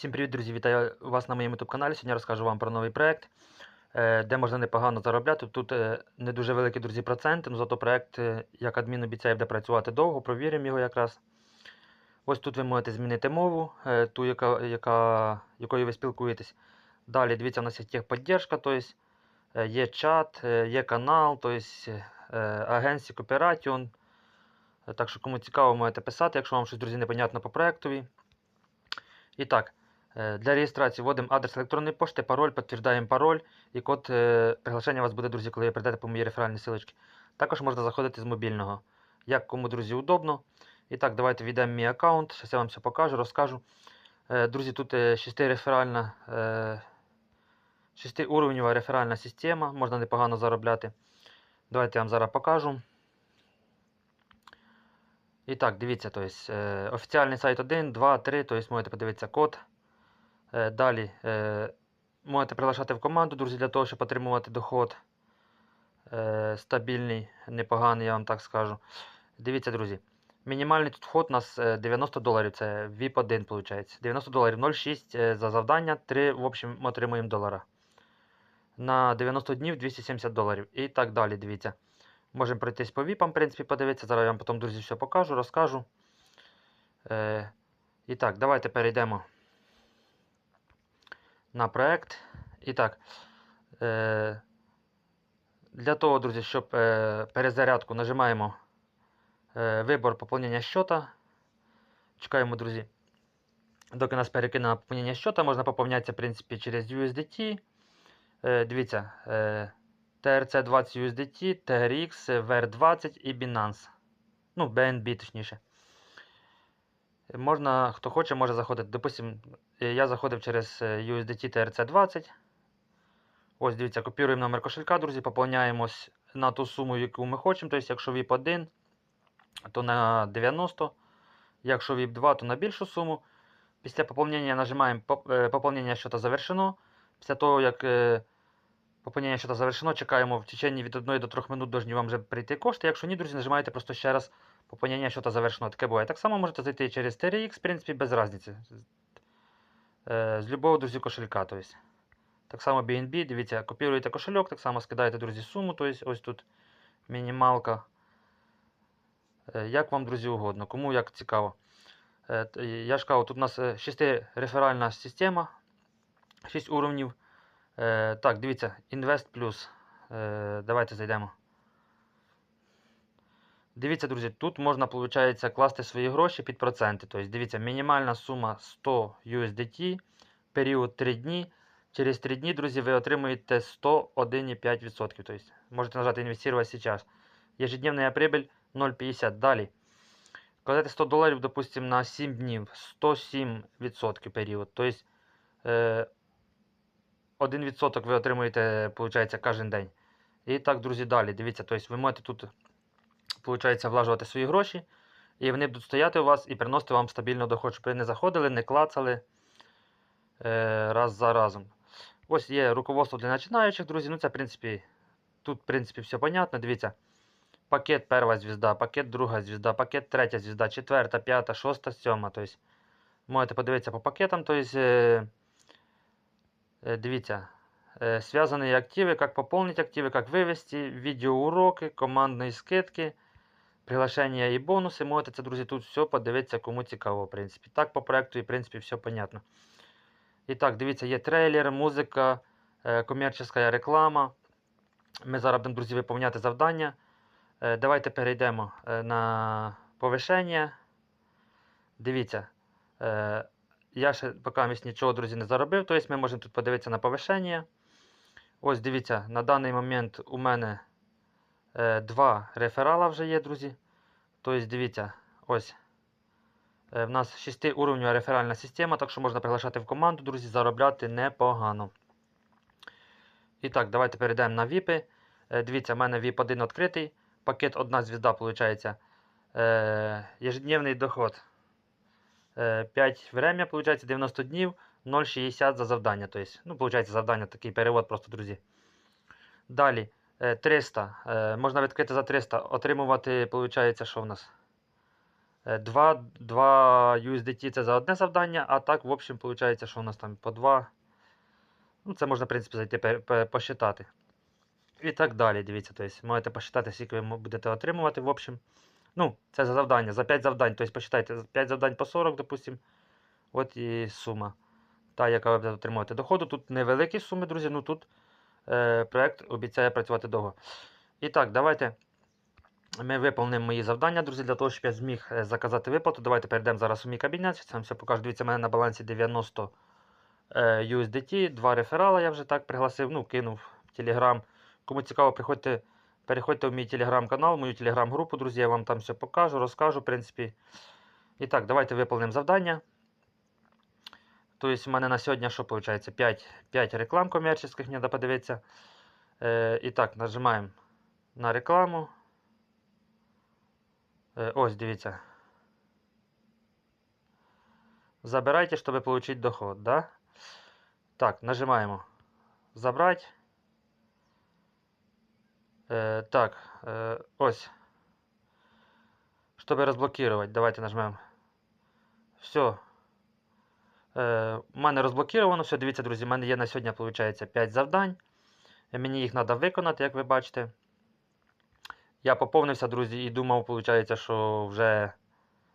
Всім привіт, друзі! Вітаю вас на моєму YouTube каналі. Сьогодні розкажу вам про новий проект, е, де можна непогано заробляти. Тут е, не дуже великі друзі проценти, але зато проект, е, як адмін обіцяє, буде працювати довго, провіримо його якраз. Ось тут ви можете змінити мову, ту, яка, яка, якою ви спілкуєтесь. Далі дивіться, у нас є техподдержка, тобто є чат, є канал, тобто агенція. Е, Так що, кому цікаво, можете писати, якщо вам щось, друзі, непонятно по проектові. І так, для реєстрації вводимо адрес електронної пошти, пароль, підтверджуємо пароль і код е, приглашення у вас буде, друзі, коли ви прийдете по моїй реферальній силочці. Також можна заходити з мобільного. Як кому, друзі, удобно. І так, давайте введемо мій аккаунт. Зараз я вам все покажу, розкажу. Е, Друзі, тут е, шестиреферальна, е, шестиуровнева реферальна система, можна непогано заробляти. Давайте я вам зараз покажу. І так, дивіться, то есть, е, офіціальний сайт 1, 2, 3, то есть, можете подивитися код. Е, далі е, можете приглашати в команду, друзі, для того, щоб отримувати доход е, стабільний, непоганий, я вам так скажу. Дивіться, друзі. Мінімальний тут вход у нас е, 90 доларів, це VIP 1, виходить. 90 доларів 0,6 е, за завдання, 3 в общем ми отримуємо долара. На 90 днів 270 доларів. І так далі, дивіться. Можемо пройтись по віпам, в принципі, подивитися. Зараз я вам потім, друзі, все покажу, розкажу. І так, давайте перейдемо на проект. І так, е, для того, друзі, щоб е, перезарядку нажимаємо е, вибор поповнення щота. Чекаємо, друзі. Доки нас перекине на поповнення щота, можна поповнятися, в принципі, через USDT. Дивіться. Е, TRC20 USDT, TRX, VR20 і Binance. Ну, BNB точніше. Можна, хто хоче, може заходити. Допустим, е, я заходив через е, USDT TRC20. Ось, дивіться, копіруємо номер кошелька, друзі, поповняємось на ту суму, яку ми хочемо. Тобто, якщо VIP 1, то на 90. Якщо VIP 2, то на більшу суму. Після поповнення нажимаємо е, поповнення щота завершено. Після того, як Поповнення щота завершено. Чекаємо в течение від 1 до 3 минут должні вам вже прийти кошти. Якщо ні, друзі, нажимаєте просто ще раз поповнення щота завершено. Таке буває. Так само можете зайти через TRX, в принципі, без різниці. Е, З любого, друзі, кошелька. Тобто. Так само BNB, дивіться, копіруєте кошельок, так само скидаєте, друзі, суму. Тобто ось тут мінімалка. Е, Як вам, друзі, угодно, кому як цікаво. Е, Я ж кажу, тут у нас 6 реферальна система, 6 уровнів. Е, так, дивіться, Invest Plus. Е, давайте зайдемо. Дивіться, друзі, тут можна, виходить, класти свої гроші під проценти. Тобто, дивіться, мінімальна сума 100 USDT, період 3 дні. Через 3 дні, друзі, ви отримуєте 101,5%. Тобто, можете нажати інвестувати зараз. Ежедневна прибыль 0,50. Далі. Кладете 100 доларів, допустимо, на 7 днів. 107% період. Тобто, 1% ви отримуєте, виходить, кожен день. І так, друзі, далі. Дивіться, тобто ви можете тут, виходить, влажувати свої гроші, і вони будуть стояти у вас і приносити вам стабільно доход, щоб ви не заходили, не клацали е, раз за разом. Ось є руководство для починаючих, друзі. Ну, це, в принципі, тут, в принципі, все понятно. Дивіться. Пакет перша звізда, пакет друга звізда, пакет третя звізда, четверта, п'ята, шоста, сьома. Тобто, можете подивитися по пакетам. Тобто, е, Дивіться, э, связанные активы, как пополнить активы, как вывести, відеоуроки, командні скидки, приглашення і бонуси. Можете це, друзі, тут все подивитися, кому цікаво, в принципі. Так, по проекту, і, в принципі, все понятно. І так, дивіться, є трейлер, музика, е, комерційна реклама. Ми зараз будемо, друзі, виповняти завдання. Е, Давайте перейдемо е, на повишення. Дивіться. я ще поки нічого, друзі, не заробив. Тобто ми можемо тут подивитися на повишення. Ось дивіться, на даний момент у мене е, два реферала вже є, друзі. Тобто, дивіться, ось. Е, в нас 6 уровнева реферальна система, так що можна приглашати в команду, друзі, заробляти непогано. І так, давайте перейдемо на VIP. Е, дивіться, в мене VIP 1 відкритий. Пакет одна звізда, виходить. Ежедневний доход. Е, 5 время, получается 90 днів, 0,60 за завдання. То есть, ну, получается завдання, такий перевод просто, друзі. Далі, е, 300. Е, Можна відкрити за 300, отримувати, получається, що в нас? Е, 2, 2 USDT це за одне завдання, а так, в общем, виходить, що у нас там по 2. Ну, це можна, в принципі, зайти посчитати. І так далі, дивіться. Тобто, можете посчитати, скільки ви будете отримувати, в общем. Ну, це за завдання, за 5 завдань. Тобто, посчитайте, 5 завдань по 40, допустим. От і сума. Та, яка ви будете отримувати доходу. Тут невеликі суми, друзі. Ну тут е, проект обіцяє працювати довго. І так, давайте ми виповнимо мої завдання, друзі, для того, щоб я зміг е, заказати виплату. Давайте перейдемо зараз у мій кабінет. Це вам все покажу. Дивіться, у мене на балансі 90 е, USDT, два реферала я вже так пригласив, ну, кинув в Telegram. Кому цікаво, приходьте, переходьте в мій телеграм-канал, мою телеграм-групу, друзі, я вам там все покажу, розкажу, в принципі. І так, давайте виповнимо завдання. Тобто, у мене на сьогодні що виходить? 5, 5 реклам комерційних, треба подивитися. Е, і так, нажимаємо на рекламу. Е, ось, дивіться. Забирайте, чтобы получить доход, да? Так, нажимаємо Забрать. Е, так, е, ось. Чтобы разблокировать, давайте нажмемо. Все. Е, у мене розблоковано. Все, дивіться, друзі, у мене є на сьогодні, виходить, 5 завдань. Е, Мені їх треба виконати, як ви бачите. Я поповнився, друзі, і думав, виходить, що вже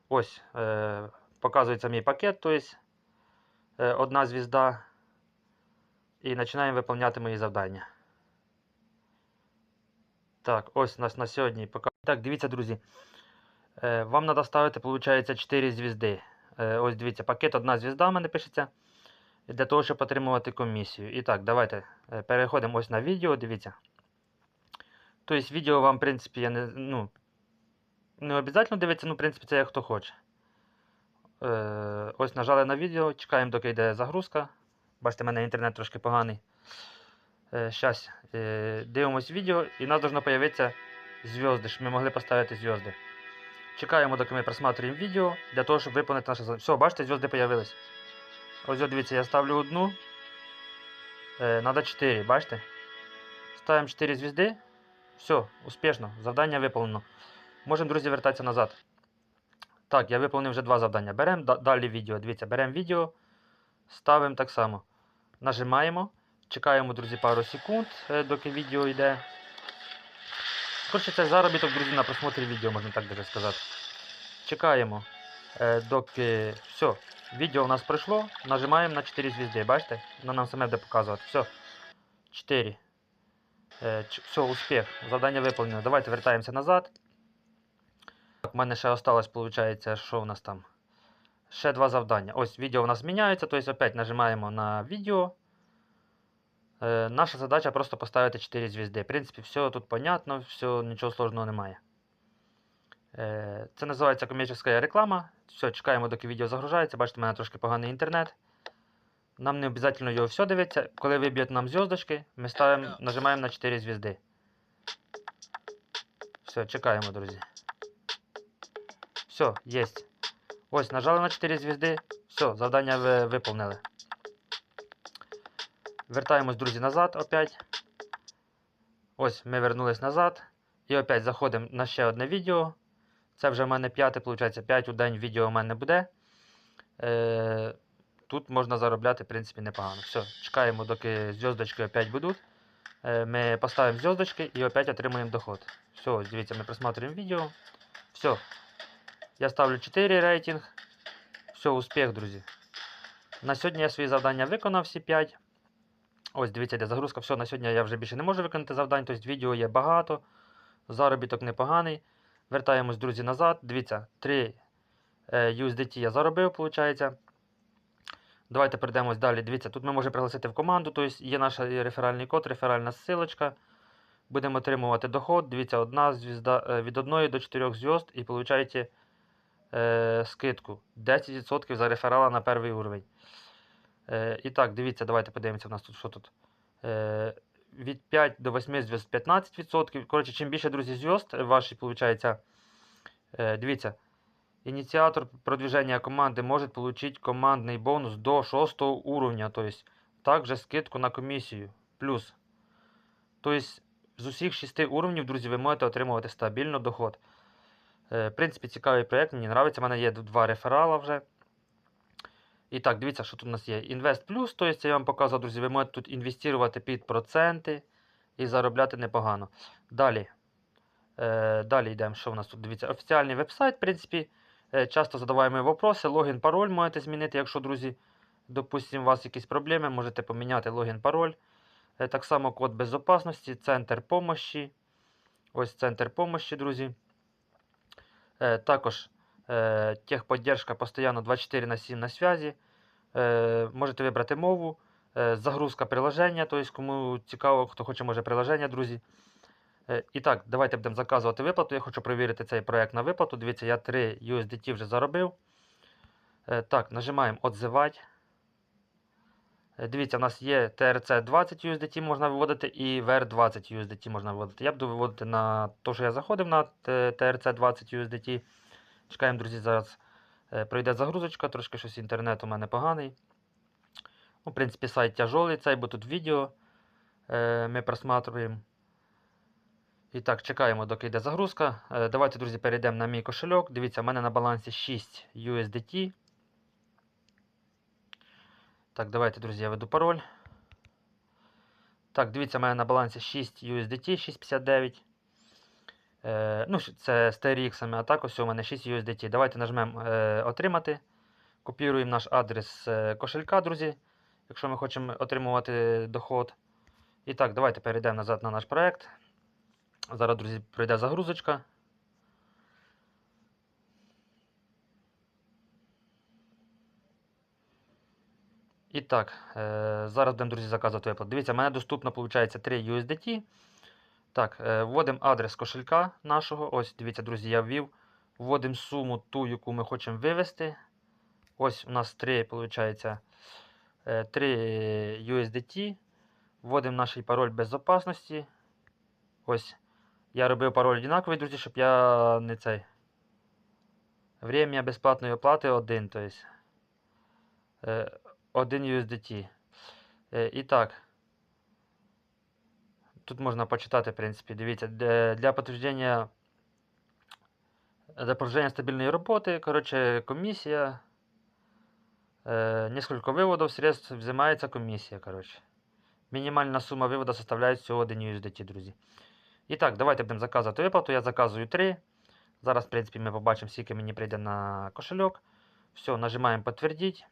ось е, показується мій пакет, тобто е, одна звізда. І починаємо виконувати мої завдання. Так, ось у нас на сьогодні. Так, дивіться, друзі. Е, вам треба ставити, виходить, 4 звізди. Е, ось дивіться, пакет одна звізда в мене пишеться. Для того, щоб отримувати комісію. І так, давайте е, переходимо ось на відео, дивіться. Тобто відео вам, в принципі, я не, ну, не обов'язково дивитися, ну, в принципі, це як хто хоче. Е, ось нажали на відео, чекаємо, доки йде загрузка. Бачите, в мене інтернет трошки поганий. Е, щас, е, дивимось відео і у нас должно появитися зв'язки, щоб ми могли поставити зв'язки. Чекаємо, доки ми просматриваємо відео, для того, щоб виконати наше завдання. Все, бачите, зв'язки появились. Ось, дивіться, я ставлю одну. Е, надо 4, бачите? Ставимо 4 звізди. Все, успішно. Завдання виповнено. Можемо, друзі, вертатися назад. Так, я виповнив вже два завдання. Беремо далі відео. Дивіться, беремо відео, ставимо так само. Нажимаємо. Чекаємо, друзі, пару секунд, е, доки відео йде. Коротше, це заробіток, друзі, на просмотрі відео, можна так даже сказати. Чекаємо, е, доки. Все, відео у нас пройшло. Нажимаємо на 4 звізди. Бачите? Воно нам саме буде показувати. Все. 4. Е, все, успіх. Завдання виповнено. Давайте вертаємося назад. У мене ще осталось, виходить, що у нас там? Ще два завдання. Ось відео у нас міняється, тобто опять нажимаємо на відео. Е, наша задача просто поставити 4 звізди. В принципі, все тут понятно, все, нічого сложного немає. Е, це називається комерційна реклама. Все, чекаємо, доки відео загружається. Бачите, у мене трошки поганий інтернет. Нам не обов'язково його все дивитися. Коли виб'ють нам зв'язочки, ми ставимо, нажимаємо на 4 звізди. Все, чекаємо, друзі. Все, є. Ось, нажали на 4 звізди. Все, завдання ви виповнили. Вертаємось, друзі, назад опять. Ось, ми вернулись назад. І опять заходимо на ще одне відео. Це вже в мене п'яте, виходить, 5 у день відео у мене буде. Е, тут можна заробляти, в принципі, непогано. Все, чекаємо, доки зв'язочки опять будуть. Е, ми поставимо зв'язочки і опять отримуємо доход. Все, дивіться, ми просматриваємо відео. Все. Я ставлю 4 рейтинг. Все, успіх, друзі. На сьогодні я свої завдання виконав всі 5. Ось, дивіться, де загрузка. Все, на сьогодні я вже більше не можу виконати завдань, тобто відео є багато, заробіток непоганий. Вертаємось, друзі, назад. Дивіться, 3 е, USDT я заробив, виходить. Давайте перейдемось далі. Дивіться, тут ми можемо пригласити в команду, тобто є наш реферальний код, реферальна ссылочка. Будемо отримувати доход. Дивіться, одна звізда, е, від 1 до 4 зв'язд і получаєте е, скидку 10% за реферала на перший уровень. Е, і так, дивіться, давайте подивимося, у нас тут що тут. Е, від 5 до 8 зв'язд 15%. Коротше, чим більше, друзі, зв'язд ваші, виходить, е, дивіться, ініціатор продвижения команди може отримати командний бонус до 6 уровня, тобто також скидку на комісію. Плюс. Тобто з усіх 6 уровнів, друзі, ви можете отримувати стабільно доход. Е, В принципі, цікавий проєкт, мені подобається. У мене є два реферала вже. І так, дивіться, що тут у нас є. Інвест плюс, тобто я вам показував, друзі, ви можете тут інвестувати під проценти і заробляти непогано. Далі. Е, далі йдемо. Що у нас тут? Дивіться, офіціальний веб-сайт, в принципі. Е, часто задаваємо вопроси. Логін, пароль можете змінити, якщо, друзі, допустимо, у вас якісь проблеми, можете поміняти логін, пароль. Е, так само код безопасності, центр помощі. Ось центр помощі, друзі. Е, також е, техподдержка постійно 24 на 7 на связі. Е, можете вибрати мову, е, загрузка приложення, тобто кому цікаво, хто хоче, може приложення, друзі. І так, давайте будемо заказувати виплату. Я хочу перевірити цей проект на виплату. Дивіться, я 3 USDT вже заробив. Так, нажимаємо «Отзивати». Дивіться, у нас є TRC 20 USDT можна виводити і VR 20 USDT можна виводити. Я буду виводити на те, що я заходив на TRC 20 USDT. Чекаємо, друзі, зараз е, пройде загрузочка, трошки щось інтернет у мене поганий. Ну, в принципі, сайт тяжолий, цей, бо тут відео е, ми просматриваємо. І так, чекаємо, доки йде загрузка. Е, Давайте, друзі, перейдемо на мій кошельок. Дивіться, у мене на балансі 6 USDT. Так, давайте, друзі, я веду пароль. Так, дивіться, у мене на балансі 6 USDT 6,59. Е, ну, це з TRX, а так ось у мене 6 USDT. Давайте нажмемо е, Отримати. Копіруємо наш адрес е, кошелька, друзі, якщо ми хочемо отримувати доход. І так, давайте перейдемо назад на наш проект. Зараз, друзі, пройде загрузочка. І так, зараз будемо, друзі, заказувати виплату. Дивіться, в мене доступно, виходить, 3 USDT. Так, е, вводимо адрес кошелька нашого. Ось, дивіться, друзі, я ввів. Вводимо суму ту, яку ми хочемо вивести. Ось у нас 3, виходить, 3 USDT. Вводимо наш пароль безопасності. Ось. Я робив пароль однаковий, друзі, щоб я не цей. Время безплатної оплати 1, то есть. е, 1 USDT. Е, І так. Тут можна почитати, в принципі, дивіться, для підтвердження для підтвердження стабільної роботи, коротше, комісія. Е, несколько виводів средств взимається комісія, коротше. Мінімальна сума виводу составляє всього 1 USDT, друзі. І так, давайте будемо заказувати виплату. Я заказую 3. Зараз, в принципі, ми побачимо, скільки мені прийде на кошельок. Все, нажимаємо підтвердити.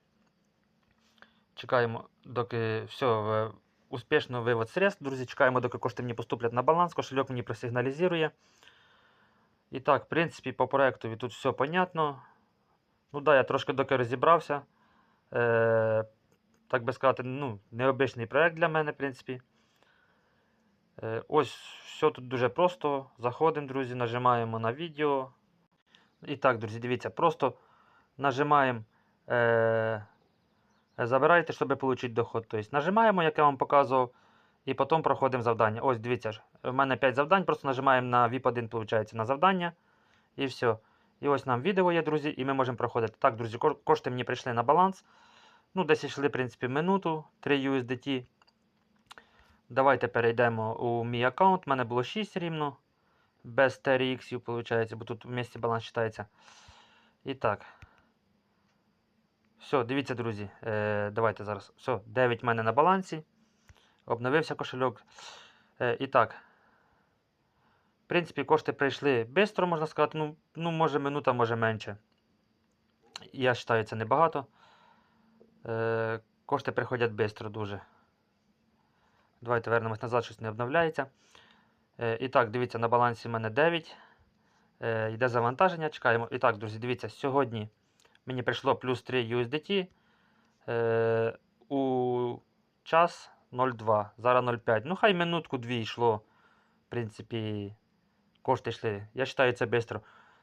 Чекаємо, доки все, е, успішно вивод средств. Друзі, чекаємо, доки кошти мені поступлять на баланс. Кошельок мені просигналізує. І так, в принципі, по проекту тут все понятно. Ну да, я трошки доки розібрався. Е, так би сказати, ну, необичний проект для мене, в принципі. Е, ось все тут дуже просто. Заходимо, друзі, нажимаємо на відео. І так, друзі, дивіться, просто нажимаємо. Е, забирайте, щоб отримати доход. Тобто нажимаємо, як я вам показував, і потім проходимо завдання. Ось, дивіться ж, у мене 5 завдань, просто нажимаємо на VIP1, виходить, на завдання. І все. І ось нам відео є, друзі, і ми можемо проходити. Так, друзі, кошти мені прийшли на баланс. Ну, десь йшли, в принципі, минуту, 3 USDT. Давайте перейдемо у мій аккаунт. У мене було 6 рівно. Без TRX, виходить, бо тут в місці баланс читається. І так. Все, дивіться, друзі. Е, давайте зараз. Все, 9 в мене на балансі. Обновився кошельок. Е, і так. В принципі, кошти прийшли швидко, можна сказати. Ну, ну, може минута, може менше. Я вважаю, це небагато. Е, кошти приходять швидко дуже. Давайте вернемось назад, щось не обновляється. Е, і так, дивіться, на балансі в мене 9. Е, йде завантаження, чекаємо. І так, друзі, дивіться, сьогодні мені прийшло плюс 3 USDT. Е, у час 0,2, зараз 0,5. Ну, хай минутку дві йшло. В принципі, кошти йшли. Я вважаю, це швидко.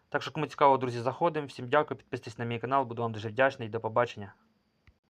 Так що, кому цікаво, друзі, заходимо. Всім дякую, підписуйтесь на мій канал, буду вам дуже вдячний. До побачення.